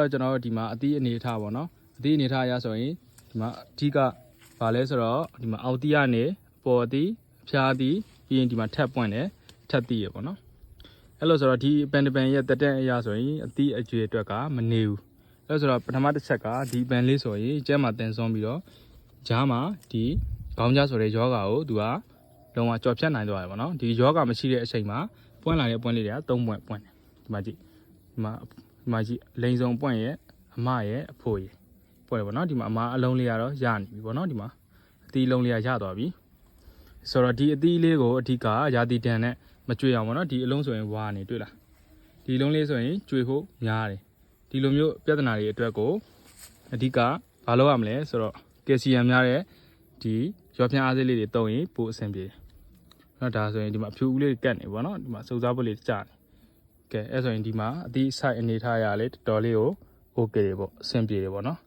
တော့ကျွန်တော်တို့ဒီမှာအသီးအနေထားပေါ့နော်အသီးအနေထားရဆိုရင်ဒီမှာအဓိကဗာလဲဆိုတော့ဒီမှာအောက်တီးကနေအပေါ်အသီးအဖျားအသီးပြီးရင်ဒီမှာထပ်ပွင့်တယ်ထပ်သီးရပေါ့နော်အဲ့လိုဆိုတော့ဒီပန်တပန်ရဲ့တက်တဲ့အရာဆိုရင်အသီးအကျွေအတွက်ကမနေဘူးအဲ့လိုဆိုတော့ပထမတစ်ချက်ကဒီပန်လေးဆိုရင်ကျဲမှာတင်ဆုံးပြီးတော့ဂျားမှာဒီခေါင်းကြားဆိုတဲ့ယောဂါကိုသူကလုံးဝကြော်ဖြတ်နိုင်သွားတယ်ပေါ့နော်ဒီယောဂါမရှိတဲ့အချိန်မှာပွင့်လာတဲ့ပွင့်လေးတွေက၃ပွင့်ပွင့်တယ်ဒီမှာကြည့်ဒီမှာ ဒီမှာကြည့်လိန်စုံပွင့်ရဲ့အမရဲ့အဖိုးရဲ့ပွင့်တယ်ပေါ့နော်ဒီမှာအမအလုံးလေးကတော့ရနေပြီပေါ့နော်ဒီမှာအသီးလုံးလေးကရသွားပြီဆိုတော့ဒီအသီးလေးကိုအဓိကရာသီတန်နဲ့မကြွေအောင်ပေါ့နော်ဒီအလုံးဆိုရင်ဝါနေတွေ့လားဒီလုံးလေးဆိုရင်ကြွေဖို့များတယ်ဒီလိုမျိုးပြဿနာတွေအတွက်ကိုအဓိကဘာလုပ်ရမလဲဆိုတော့ကယ်ဆီယမ်များတဲ့ဒီရောဖြန်းအားဆေးလေးတွေတုံးရင်ပိုအဆင်ပြေတယ်နော်ဒါဆိုရင်ဒီမှာအဖြူဦးလေးကတ်နေပေါ့နော်ဒီမှာစုပ်စားပုတ်လေးကြာနေ ကဲအဲ့ဆိုရင်ဒီမှာအသီး site အနေထားရလေတော်တော်လေးကို okay တွေပေါ့အဆင်ပြေတယ်ပေါ့နော်